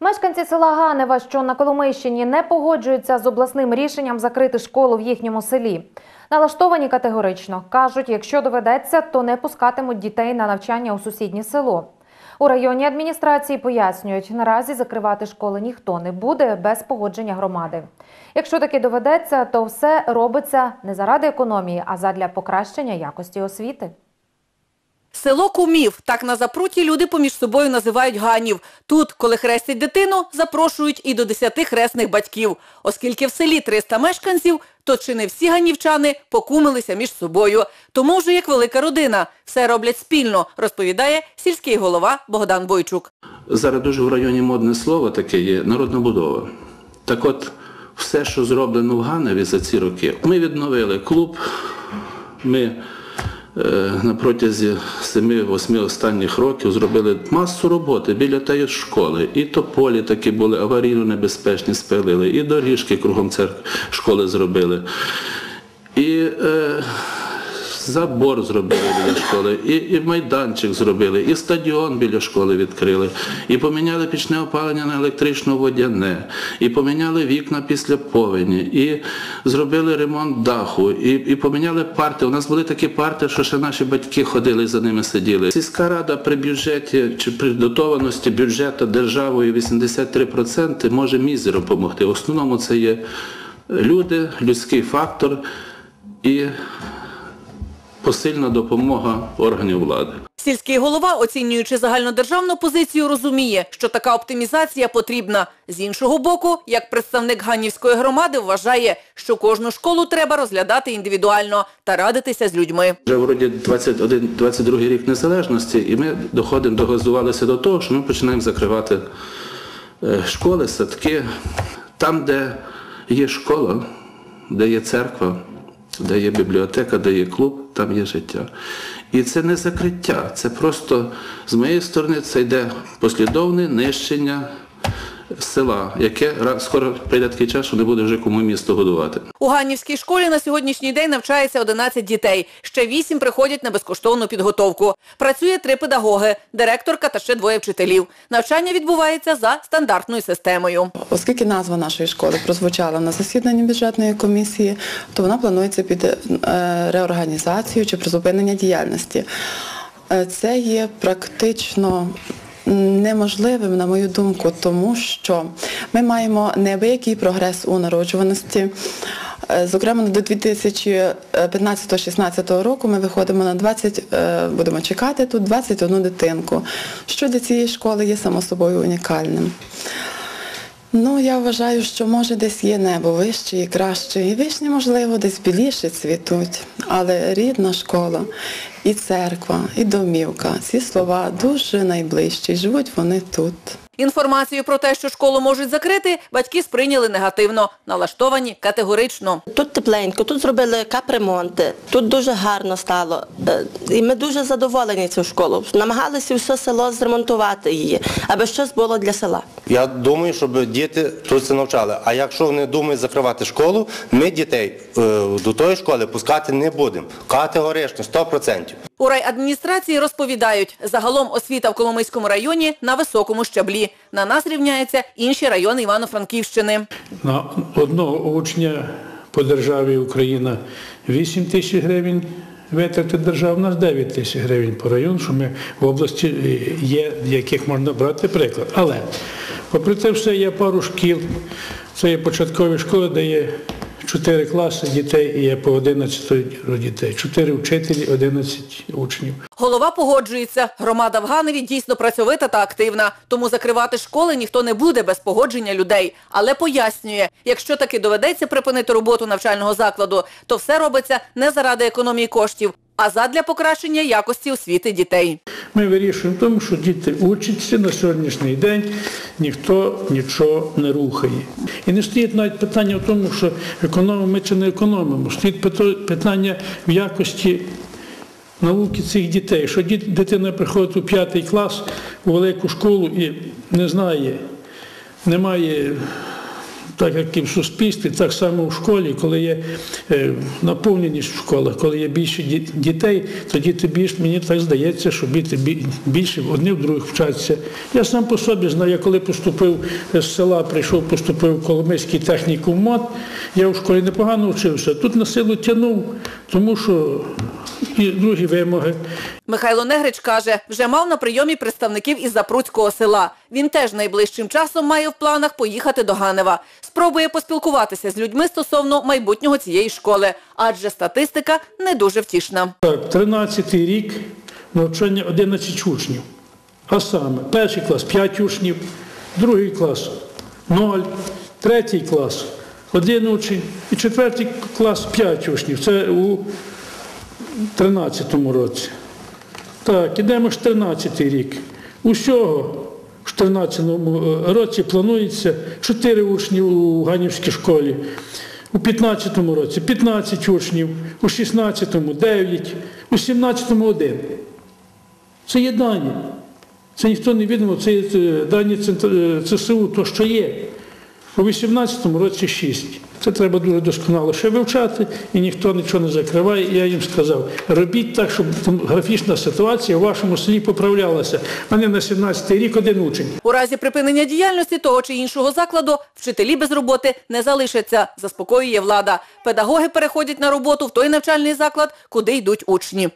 Мешканці села Ганева, що на Коломийщині, не погоджуються з обласним рішенням закрити школу в їхньому селі. Налаштовані категорично кажуть, якщо доведеться, то не пускатимуть дітей на навчання у сусіднє село. У районній адміністрації пояснюють, наразі закривати школи ніхто не буде без погодження громади. Якщо таки доведеться, то все робиться не заради економії, а задля покращення якості освіти. Село Кумів. Так на запруті люди поміж собою називають ганів. Тут, коли хрестять дитину, запрошують і до 10 хресних батьків. Оскільки в селі 300 мешканців, то чи не всі ганівчани покумилися між собою. Тому вже як велика родина. Все роблять спільно, розповідає сільський голова Богдан Бойчук. Зараз дуже в районі модне слово таке є народна будова. Так от, все, що зроблено в Ганеві за ці роки, ми відновили клуб, ми на протязі 7-8 останніх років зробили масу роботи біля тієї школи. І тополі такі були аварійно небезпечні, спилили, і доріжки кругом церкви школи зробили. І е, забор зробили біля школи, і, і майданчик зробили, і стадіон біля школи відкрили, і поміняли пічне опалення на електрично-водяне, і поміняли вікна після повені, і зробили ремонт даху, і, і поміняли парти. У нас були такі парти, що ще наші батьки ходили за ними сиділи. Сільська рада при бюджеті чи при дотованості бюджету державою 83% може мізером допомогти. В основному це є люди, людський фактор і посильна допомога органів влади. Сільський голова, оцінюючи загальнодержавну позицію, розуміє, що така оптимізація потрібна. З іншого боку, як представник Ганнівської громади вважає, що кожну школу треба розглядати індивідуально та радитися з людьми. Вже вроді 21, 22 рік незалежності, і ми доходимо, догазувалися до того, що ми починаємо закривати е, школи, садки. Там, де є школа, де є церква, де є бібліотека, де є клуб, там є життя. І це не закриття, це просто з моєї сторони це йде послідовне нищення села, яке скоро прийде такий час, що не буде вже кому місто годувати. У Ганнівській школі на сьогоднішній день навчається 11 дітей. Ще 8 приходять на безкоштовну підготовку. Працює три педагоги, директорка та ще двоє вчителів. Навчання відбувається за стандартною системою. Оскільки назва нашої школи прозвучала на засіданні бюджетної комісії, то вона планується під е, реорганізацію чи призупинення діяльності. Е, Це є практично неможливим, на мою думку, тому що ми маємо неабиякий прогрес у народжуваності. Е, Зокрема, до 2015-16 року ми виходимо на 20, е, будемо чекати тут 21 дитинку, що для цієї школи є само собою унікальним. Ну, я вважаю, що може десь є небо вище і краще, і вишні, можливо, десь біліше цвітуть. Але рідна школа, і церква, і домівка, ці слова дуже найближчі, живуть вони тут. Інформацію про те, що школу можуть закрити, батьки сприйняли негативно, налаштовані категорично. Тут тепленько, тут зробили капремонти, тут дуже гарно стало. Е, І ми дуже задоволені цю школу. Намагалися все село зремонтувати її, аби щось було для села. Я думаю, щоб діти тут це навчали. А якщо вони думають закривати школу, ми дітей е, до тої школи пускати не будемо. Категорично, 100%. У райадміністрації розповідають, загалом освіта в Коломийському районі на високому щаблі. На нас рівняються інші райони Івано-Франківщини. На одного учня по державі Україна 8 тисяч гривень витрати держава, у нас 9 тисяч гривень по району, що ми в області є, яких можна брати приклад. Але, попри це все, є пару шкіл, це є початкові школи, де є 4 класи дітей і є по 11 дітей. 4 вчителі, 11 учнів. Голова погоджується, громада в Ганеві дійсно працьовита та активна, тому закривати школи ніхто не буде без погодження людей. Але пояснює, якщо таки доведеться припинити роботу навчального закладу, то все робиться не заради економії коштів, а задля покращення якості освіти дітей. Ми вирішуємо тому, що діти учаться на сьогоднішній день, ніхто нічого не рухає. І не стоїть навіть питання в тому, що економимо ми чи не економимо. Стоїть питання в якості науки цих дітей. Що дитина приходить у п'ятий клас у велику школу і не знає, немає так як і в суспільстві, так само в школі, коли є е, наповненість в школах, коли є більше дітей, то діти більш, мені так здається, що діти більше одні в других вчаться. Я сам по собі знаю, я коли поступив з села, прийшов, поступив в Коломийський технікум МОД, я в школі непогано вчився. Тут на силу тягнув, тому що і другі вимоги. Михайло Негрич каже, вже мав на прийомі представників із Запруцького села. Він теж найближчим часом має в планах поїхати до Ганева. Спробує поспілкуватися з людьми стосовно майбутнього цієї школи, адже статистика не дуже втішна. Так, 13-й рік навчання 11 учнів. А саме, перший клас 5 учнів, другий клас 0, третій клас 1 учень і четвертий клас 5 учнів. Це у 13-му році. Так, ідемо 14-й рік. Усього в 14-му році планується 4 учні у Ганівській школі. У 15-му році 15 учнів, у 16-му 9, у 17-му 1. Це є дані. Це ніхто не відомо, це є е, дані е, ЦСУ, то що є. У 18-му році 6. Це треба дуже досконало ще вивчати, і ніхто нічого не закриває. Я їм сказав, робіть так, щоб графічна ситуація у вашому селі поправлялася. А не на 17-й рік один учень. У разі припинення діяльності того чи іншого закладу вчителі без роботи не залишаться, заспокоює влада. Педагоги переходять на роботу в той навчальний заклад, куди йдуть учні.